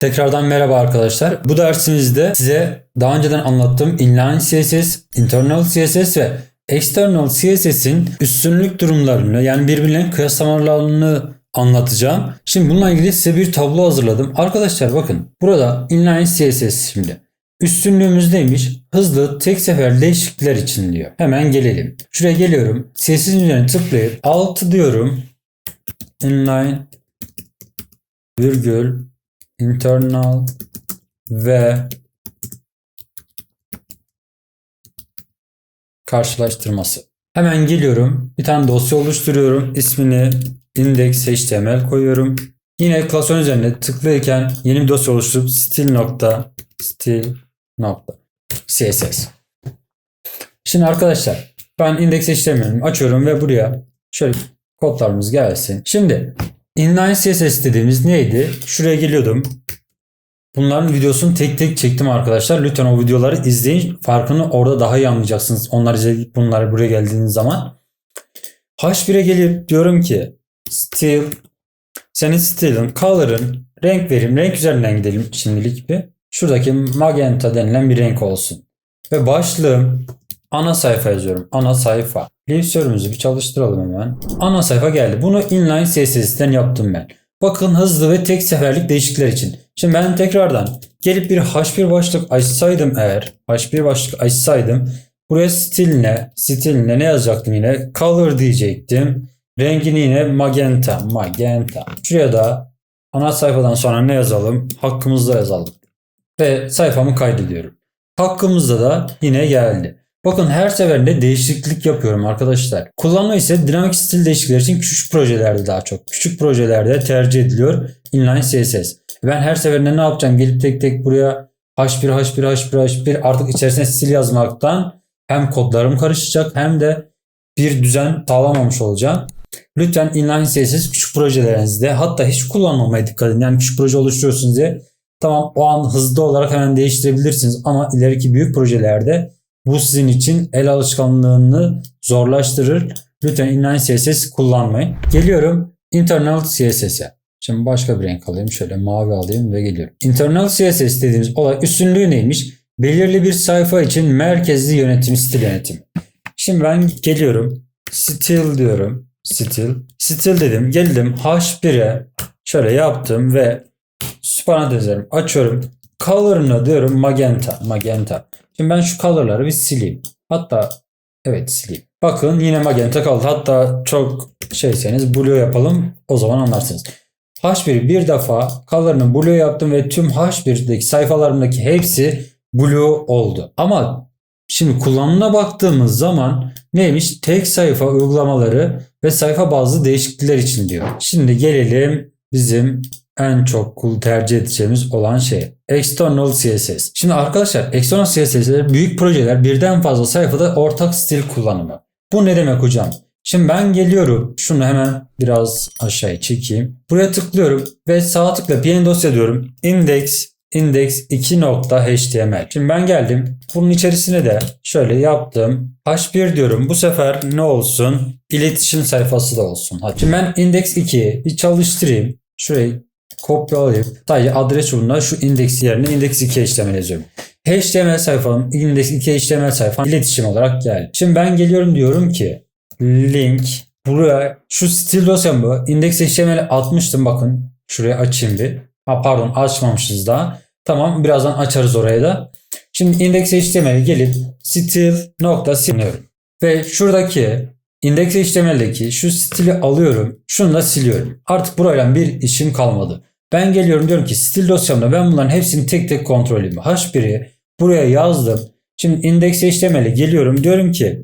Tekrardan merhaba arkadaşlar. Bu dersimizde size daha önceden anlattığım inline CSS, internal CSS ve external CSS'in üstünlük durumlarını yani birbirlerinin kıyaslamalarını anlatacağım. Şimdi bununla ilgili size bir tablo hazırladım. Arkadaşlar bakın burada inline CSS şimdi. Üstünlüğümüz neymiş? Hızlı tek sefer değişiklikler için diyor. Hemen gelelim. Şuraya geliyorum. CSS'in üzerine tıklayıp alt diyorum. Inline virgül internal ve karşılaştırması. Hemen geliyorum. Bir tane dosya oluşturuyorum. İsmini index.html koyuyorum. Yine klasör üzerine tıklayırken yeni bir dosya oluşturup stil nokta stil nokta css. Şimdi arkadaşlar ben index.html'imi açıyorum ve buraya şöyle kodlarımız gelsin. Şimdi inline css dediğimiz neydi? Şuraya geliyordum. Bunların videosunu tek tek çektim arkadaşlar. Lütfen o videoları izleyin. Farkını orada daha iyi anlayacaksınız. Onlar izledik bunları buraya geldiğiniz zaman. H1'e gelip diyorum ki stil senin stilin, color'ın, renk verim, renk üzerinden gidelim şimdilik bir. Şuradaki magenta denilen bir renk olsun. Ve başlığım ana sayfa yazıyorum. Ana sayfa. Leave bir çalıştıralım hemen. Ana sayfa geldi. Bunu inline CSS'den yaptım ben. Bakın hızlı ve tek seferlik değişiklikler için. Şimdi ben tekrardan gelip bir H1 başlık açsaydım eğer H1 başlık açsaydım buraya stiline stiline ne yazacaktım yine color diyecektim. Rengini yine magenta magenta. Şuraya da ana sayfadan sonra ne yazalım? Hakkımızda yazalım. Ve sayfamı kaydediyorum. Hakkımızda da yine geldi. Bakın her seferinde değişiklik yapıyorum arkadaşlar. Kullanma ise dinamik stil değişiklikleri için küçük projelerde daha çok. Küçük projelerde tercih ediliyor inline CSS. Ben her seferinde ne yapacağım? Gelip tek tek buraya H1, H1, H1, H1 artık içerisine stil yazmaktan hem kodlarım karışacak hem de bir düzen sağlamamış olacağım. Lütfen inline CSS küçük projelerinizde hatta hiç kullanmamaya dikkat edin. Yani küçük proje oluşturuyorsunuz diye tamam o an hızlı olarak hemen değiştirebilirsiniz ama ileriki büyük projelerde bu sizin için el alışkanlığını zorlaştırır. Lütfen inline CSS kullanmayın. Geliyorum internal CSS'e. Şimdi başka bir renk alayım. Şöyle mavi alayım ve geliyorum. Internal CSS dediğimiz olay üstünlüğü neymiş? Belirli bir sayfa için merkezli yönetim, stil yönetimi. Şimdi ben geliyorum. Stil diyorum. Stil. Stil dedim. Geldim H1'e şöyle yaptım ve süparantezlerim açıyorum. Color'ını diyorum magenta. Magenta. Şimdi ben şu color'ları bir sileyim. Hatta evet sileyim. Bakın yine magenta kaldı. Hatta çok şeyseniz blue yapalım. O zaman anlarsınız. H1'i bir defa color'ını blue yaptım ve tüm H1'deki sayfalarımdaki hepsi blue oldu. Ama şimdi kullanımına baktığımız zaman neymiş? Tek sayfa uygulamaları ve sayfa bazlı değişiklikler için diyor. Şimdi gelelim bizim en çok tercih edeceğimiz olan şey. External CSS. Şimdi arkadaşlar external CSS'ler büyük projeler birden fazla sayfada ortak stil kullanımı. Bu ne demek hocam? Şimdi ben geliyorum. Şunu hemen biraz aşağıya çekeyim. Buraya tıklıyorum ve sağ tıkla bir dosya diyorum. Index index 2.html. Şimdi ben geldim. Bunun içerisine de şöyle yaptım. H1 diyorum. Bu sefer ne olsun? İletişim sayfası da olsun. Hadi. Şimdi ben index 2'yi bir çalıştırayım. Şurayı kopyalayıp sadece adres çubuğuna şu indeks yerine index 2 HTML yazıyorum. HTML sayfam index 2 HTML sayfam iletişim olarak geldi. Şimdi ben geliyorum diyorum ki link buraya şu stil dosyamı index HTML atmıştım bakın. Şuraya açayım bir. Ha pardon açmamışız daha. Tamam birazdan açarız orayı da. Şimdi index HTML'e gelip stil nokta siliyorum. Ve şuradaki index HTML'deki şu stili alıyorum. Şunu da siliyorum. Artık burayla bir işim kalmadı. Ben geliyorum diyorum ki stil dosyamda ben bunların hepsini tek tek kontrol edeyim. H1'i buraya yazdım. Şimdi index HTML'e geliyorum diyorum ki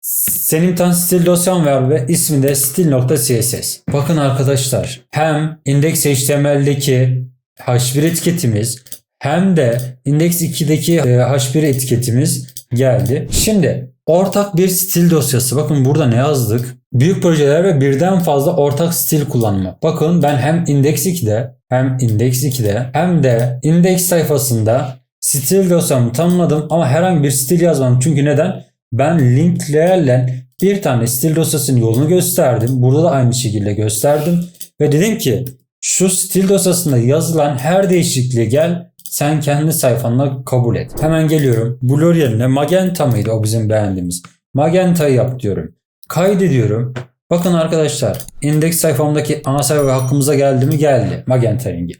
senin tane stil dosyan var ve ismi de stil.css. Bakın arkadaşlar hem index HTML'deki H1 etiketimiz hem de index 2'deki H1 etiketimiz geldi. Şimdi ortak bir stil dosyası. Bakın burada ne yazdık? Büyük projeler ve birden fazla ortak stil kullanımı. Bakın ben hem index 2'de hem index 2'de hem de index sayfasında stil dosyamı tanımladım ama herhangi bir stil yazmadım. Çünkü neden? Ben linklerle bir tane stil dosyasının yolunu gösterdim. Burada da aynı şekilde gösterdim. Ve dedim ki Şu stil dosyasında yazılan her değişikliği gel sen kendi sayfanla kabul et. Hemen geliyorum. Blur yerine Magenta mıydı o bizim beğendiğimiz? Magenta'yı yap diyorum. Kaydediyorum. Bakın arkadaşlar indeks sayfamdaki ana sayfa hakkımıza geldi mi? Geldi. Magenta rengi.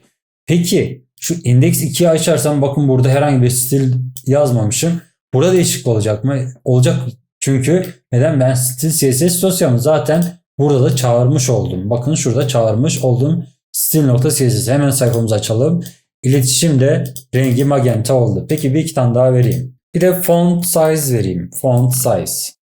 Peki şu indeks 2'yi açarsam bakın burada herhangi bir stil yazmamışım. Burada değişiklik olacak mı? Olacak çünkü neden? Ben stil CSS dosyamı zaten burada da çağırmış oldum. Bakın şurada çağırmış oldum. Stil.css hemen sayfamızı açalım. İletişimde rengi magenta oldu. Peki bir iki tane daha vereyim. Bir de font size vereyim. Font size.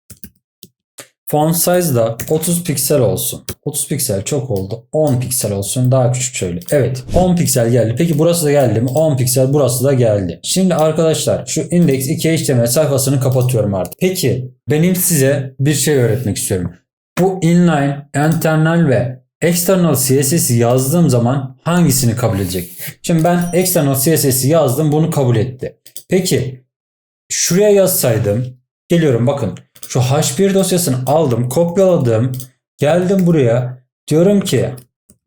Font size da 30 piksel olsun. 30 piksel çok oldu. 10 piksel olsun. Daha küçük şöyle. Evet 10 piksel geldi. Peki burası da geldi mi? 10 piksel burası da geldi. Şimdi arkadaşlar şu index 2 HTML sayfasını kapatıyorum artık. Peki benim size bir şey öğretmek istiyorum. Bu inline, internal ve external CSS'i yazdığım zaman hangisini kabul edecek? Şimdi ben external CSS'i yazdım bunu kabul etti. Peki şuraya yazsaydım geliyorum bakın şu H1 dosyasını aldım kopyaladım geldim buraya diyorum ki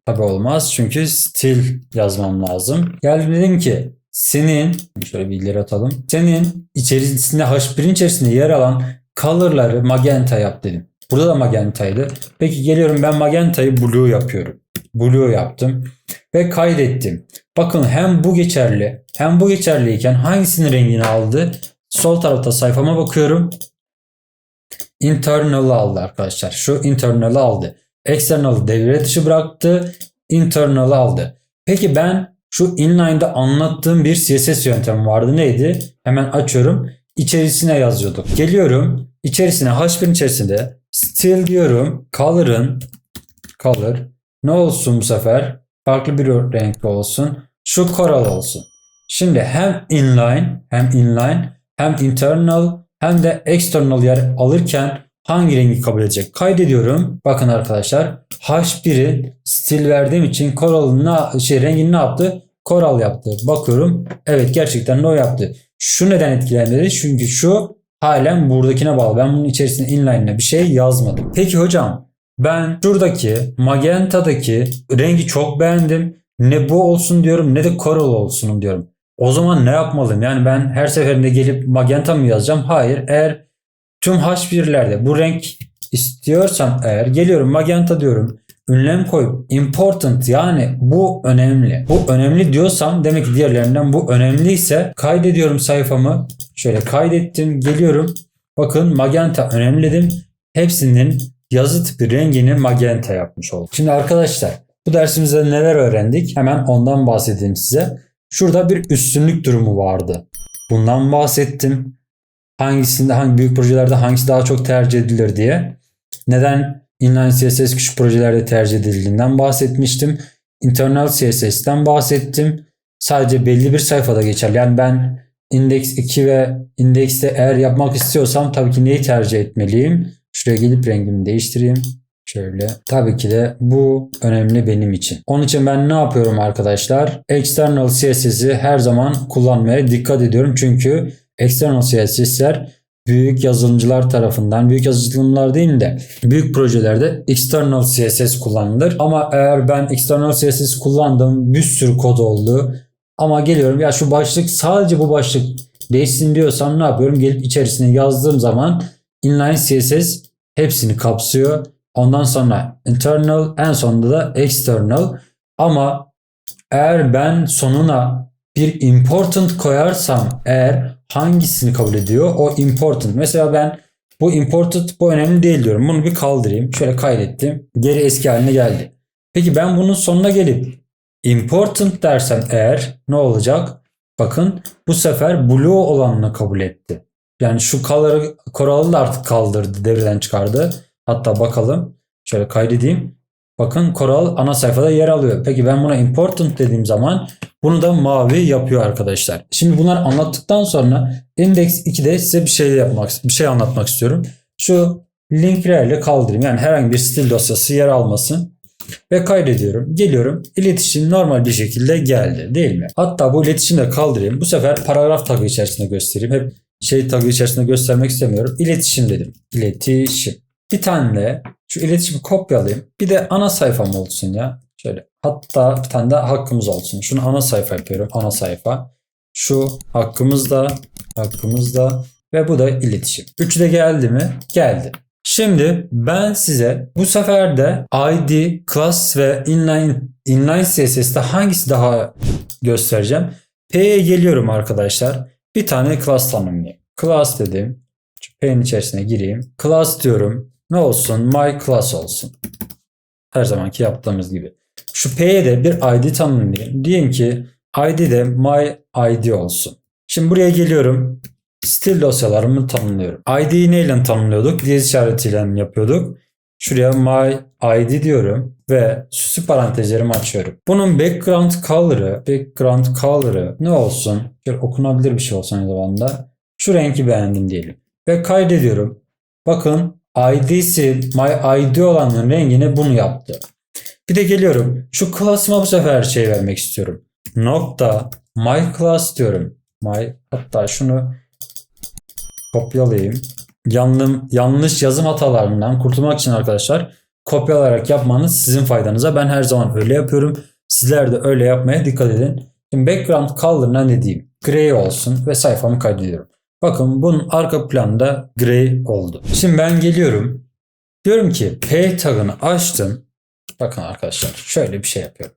tabi olmaz çünkü stil yazmam lazım. Geldim dedim ki senin şöyle bir ileri atalım. Senin içerisinde H1'in içerisinde yer alan color'ları magenta yap dedim. Burada da magentaydı. Peki geliyorum ben magentayı blue yapıyorum. Blue yaptım ve kaydettim. Bakın hem bu geçerli hem bu geçerliyken hangisinin rengini aldı? Sol tarafta sayfama bakıyorum. Internal'ı aldı arkadaşlar. Şu internal'ı aldı. External'ı devre dışı bıraktı. Internal'ı aldı. Peki ben şu inline'da anlattığım bir CSS yöntemi vardı. Neydi? Hemen açıyorum. İçerisine yazıyorduk. Geliyorum. İçerisine H1'in içerisinde Still diyorum. Color'ın color ne olsun bu sefer? Farklı bir renkli olsun. Şu coral olsun. Şimdi hem inline hem inline hem internal hem de external yer alırken hangi rengi kabul edecek? Kaydediyorum. Bakın arkadaşlar H1'i stil verdiğim için coral'ın şey rengini ne yaptı? Coral yaptı. Bakıyorum. Evet gerçekten ne o yaptı. Şu neden etkilenmedi? Çünkü şu halen buradakine bağlı. Ben bunun içerisinde inline'ine bir şey yazmadım. Peki hocam ben şuradaki magenta'daki rengi çok beğendim. Ne bu olsun diyorum ne de coral olsun diyorum. O zaman ne yapmalıyım? Yani ben her seferinde gelip magenta mı yazacağım? Hayır. Eğer tüm H1'lerde bu renk istiyorsam eğer geliyorum magenta diyorum. Ünlem koyup important yani bu önemli. Bu önemli diyorsam demek ki diğerlerinden bu önemliyse kaydediyorum sayfamı. Şöyle kaydettim geliyorum. Bakın magenta önemli dedim. Hepsinin yazı tipi rengini magenta yapmış oldum. Şimdi arkadaşlar bu dersimizde neler öğrendik? Hemen ondan bahsedeyim size. Şurada bir üstünlük durumu vardı. Bundan bahsettim. Hangisinde hangi büyük projelerde hangisi daha çok tercih edilir diye. Neden inline CSS küçük projelerde tercih edildiğinden bahsetmiştim. Internal CSS'ten bahsettim. Sadece belli bir sayfada geçerli. Yani ben index 2 ve indexte eğer yapmak istiyorsam tabii ki neyi tercih etmeliyim? Şuraya gelip rengimi değiştireyim. Şöyle. Tabii ki de bu önemli benim için. Onun için ben ne yapıyorum arkadaşlar? External CSS'i her zaman kullanmaya dikkat ediyorum. Çünkü external CSS'ler büyük yazılımcılar tarafından büyük yazılımlar değil de büyük projelerde external CSS kullanılır. Ama eğer ben external CSS kullandım bir sürü kod oldu. Ama geliyorum ya şu başlık sadece bu başlık değişsin diyorsam ne yapıyorum? Gelip içerisine yazdığım zaman inline CSS hepsini kapsıyor. Ondan sonra internal en sonunda da external. Ama eğer ben sonuna bir important koyarsam eğer hangisini kabul ediyor? O important. Mesela ben bu important bu önemli değil diyorum. Bunu bir kaldırayım. Şöyle kaydettim. Geri eski haline geldi. Peki ben bunun sonuna gelip important dersem eğer ne olacak? Bakın bu sefer blue olanını kabul etti. Yani şu color'ı Coral'ı da artık kaldırdı. Devreden çıkardı. Hatta bakalım. Şöyle kaydedeyim. Bakın Coral ana sayfada yer alıyor. Peki ben buna important dediğim zaman bunu da mavi yapıyor arkadaşlar. Şimdi bunları anlattıktan sonra Index 2'de size bir şey yapmak, bir şey anlatmak istiyorum. Şu linklerle kaldırayım. Yani herhangi bir stil dosyası yer almasın. Ve kaydediyorum. Geliyorum. İletişim normal bir şekilde geldi değil mi? Hatta bu iletişimi de kaldırayım. Bu sefer paragraf tagı içerisinde göstereyim. Hep şey tagı içerisinde göstermek istemiyorum. İletişim dedim. İletişim. Bir tane şu iletişimi kopyalayayım. Bir de ana sayfam olsun ya. Şöyle hatta bir tane de hakkımız olsun. Şunu ana sayfa yapıyorum. Ana sayfa. Şu hakkımızda, hakkımızda ve bu da iletişim. Üçü de geldi mi? Geldi. Şimdi ben size bu sefer de ID, class ve inline, inline CSS'de hangisi daha göstereceğim. P'ye geliyorum arkadaşlar. Bir tane class tanımlayayım. Class dedim. P'nin içerisine gireyim. Class diyorum. Ne olsun? My class olsun. Her zamanki yaptığımız gibi. Şu P'ye de bir ID tanımlayayım. Diyelim ki ID de my ID olsun. Şimdi buraya geliyorum. Stil dosyalarımı tanımlıyorum. ID'yi neyle tanımlıyorduk? Diyez işaretiyle yapıyorduk. Şuraya my ID diyorum ve süslü parantezlerimi açıyorum. Bunun background color'ı, background color'ı ne olsun? Şöyle okunabilir bir şey olsun aynı zamanda. Şu rengi beğendim diyelim. Ve kaydediyorum. Bakın ID'si my ID olanın rengine bunu yaptı. Bir de geliyorum. Şu class'ıma bu sefer şey vermek istiyorum. Nokta my class diyorum. My hatta şunu kopyalayayım. Yanlım, yanlış yazım hatalarından kurtulmak için arkadaşlar kopyalayarak yapmanız sizin faydanıza. Ben her zaman öyle yapıyorum. Sizler de öyle yapmaya dikkat edin. Şimdi background color'ına ne diyeyim? Gray olsun ve sayfamı kaydediyorum. Bakın bunun arka planda gray oldu. Şimdi ben geliyorum. Diyorum ki P tagını açtım. Bakın arkadaşlar şöyle bir şey yapıyorum.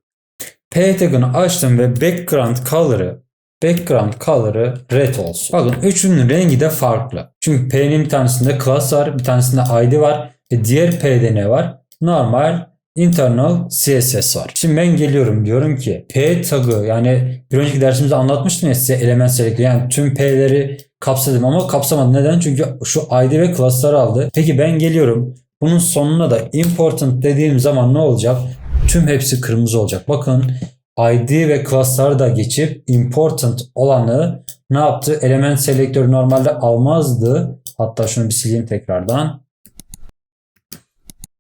P tagını açtım ve background color'ı background color'ı red olsun. Bakın üçünün rengi de farklı. Çünkü P'nin bir tanesinde class var, bir tanesinde ID var ve diğer P'de ne var? Normal internal CSS var. Şimdi ben geliyorum diyorum ki P tagı yani bir önceki dersimizde anlatmıştım ya size element selektör yani tüm P'leri kapsadım ama kapsamadım. Neden? Çünkü şu ID ve class'ları aldı. Peki ben geliyorum bunun sonuna da important dediğim zaman ne olacak? Tüm hepsi kırmızı olacak. Bakın ID ve class'ları da geçip important olanı ne yaptı? Element selektörü normalde almazdı. Hatta şunu bir sileyim tekrardan.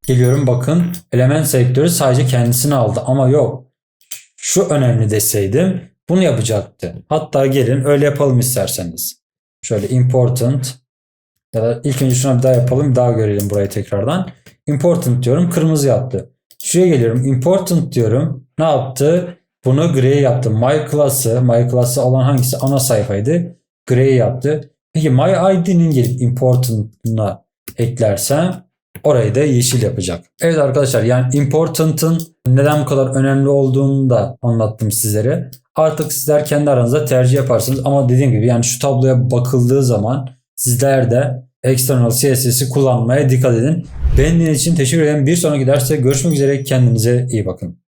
Geliyorum bakın element selektörü sadece kendisini aldı ama yok. Şu önemli deseydim bunu yapacaktı. Hatta gelin öyle yapalım isterseniz. Şöyle important ya da ilk önce şuna bir daha yapalım daha görelim burayı tekrardan. Important diyorum kırmızı yaptı. Şuraya geliyorum important diyorum. Ne yaptı? Bunu gray yaptı. My class'ı, my class'ı olan hangisi? Ana sayfaydı. Gray yaptı. Peki my id'nin gelip important'ına eklersem orayı da yeşil yapacak. Evet arkadaşlar yani important'ın neden bu kadar önemli olduğunu da anlattım sizlere. Artık sizler kendi aranızda tercih yaparsınız ama dediğim gibi yani şu tabloya bakıldığı zaman sizler de external CSS'i kullanmaya dikkat edin. Beğendiğiniz için teşekkür ederim. Bir sonraki derste görüşmek üzere. Kendinize iyi bakın.